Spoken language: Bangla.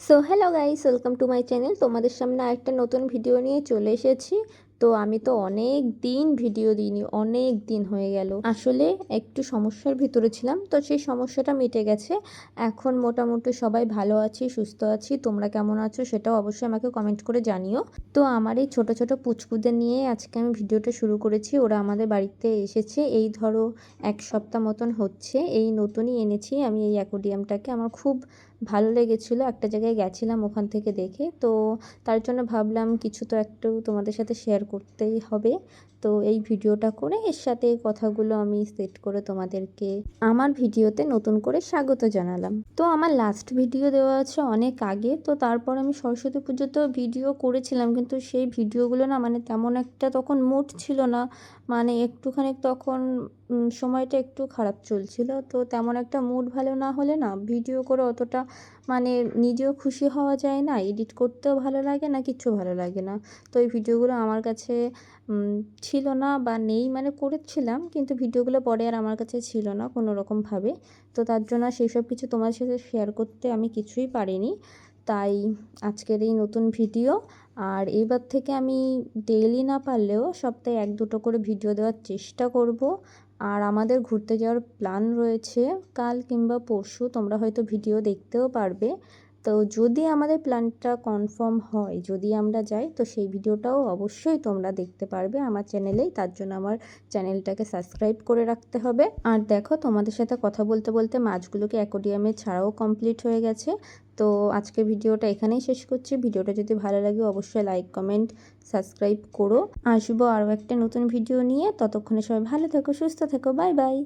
So hello guys welcome to my channel তোমাদের সামনে একটা নতুন ভিডিও নিয়ে চলে এসেছি। তো আমি তো অনেক দিন ভিডিও দিইনি, অনেক দিন হয়ে গেল। আসলে একটু সমস্যার ভিতরে ছিলাম, তো সেই সমস্যাটা মিটে গেছে। এখন মোটামুটি সবাই ভালো আছি, সুস্থ আছি, তোমরা কেমন আছো সেটাও অবশ্যই আমাকে কমেন্ট করে জানিও। তো আমার এই ছোটো ছোটো পুচকুদের নিয়ে আজকে আমি ভিডিওটা শুরু করেছি, ওরা আমাদের বাড়িতে এসেছে। এই ধরো এক সপ্তাহ মতন হচ্ছে, এই নতুনই এনেছি আমি এই অ্যাকোডিয়ামটাকে। আমার খুব ভালো লেগেছিলো, একটা জায়গায় গেছিলাম ওখান থেকে দেখে। তো তার জন্য ভাবলাম কিছু তো একটু তোমাদের সাথে শেয়ার করতেই হবে। তো এই ভিডিওটা করে এর সাথে কথাগুলো আমি সেট করে তোমাদেরকে আমার ভিডিওতে নতুন করে স্বাগত জানালাম। তো আমার লাস্ট ভিডিও দেওয়া আছে অনেক আগে, তো তারপর আমি সরস্বতী পুজোতেও ভিডিও করেছিলাম, কিন্তু সেই ভিডিওগুলো না মানে তেমন একটা তখন মুড ছিল না। মানে একটুখানি তখন সময়টা একটু খারাপ চলছিল। তো তেমন একটা মুড ভালো না হলে না ভিডিও করে অতটা মানে নিজেও খুশি হওয়া যায় না এডিট করতেও ভালো লাগে না, কিচ্ছু ভালো লাগে না। তো এই ভিডিওগুলো আমার কাছে ছিল না বা নেই মানে করেছিলাম, কিন্তু ভিডিওগুলো পরে আর আমার কাছে ছিল না কোনো রকমভাবে তো তার জন্য সেই সব কিছু তোমার সাথে শেয়ার করতে আমি কিছুই পারিনি। তাই আজকের এই নতুন ভিডিও। আর এবার থেকে আমি ডেইলি না পারলেও সপ্তাহে এক দুটো করে ভিডিও দেওয়ার চেষ্টা করব। আর আমাদের ঘুরতে যাওয়ার প্ল্যান রয়েছে। কাল কিংবা পরশু তোমরা হয়তো ভিডিও দেখতেও পারবে। তো যদি আমাদের প্ল্যানটা কনফার্ম হয়, যদি আমরা যাই, তো সেই ভিডিওটাও অবশ্যই তোমরা দেখতে পারবে আমার চ্যানেলেই তার জন্য আমার চ্যানেলটাকে সাবস্ক্রাইব করে রাখতে হবে। আর দেখো তোমাদের সাথে কথা বলতে বলতে মাছগুলোকে অ্যাকোডিয়ামে ছাড়াও কমপ্লিট হয়ে গেছে। তো আজকে ভিডিওটা এখানেই শেষ করছি। ভিডিওটা যদি ভালো লাগে অবশ্যই লাইক কমেন্ট সাবস্ক্রাইব করো। আসব আরও একটা নতুন ভিডিও নিয়ে। ততক্ষণে সবাই ভালো থেকো, সুস্থ থেকো। Bye bye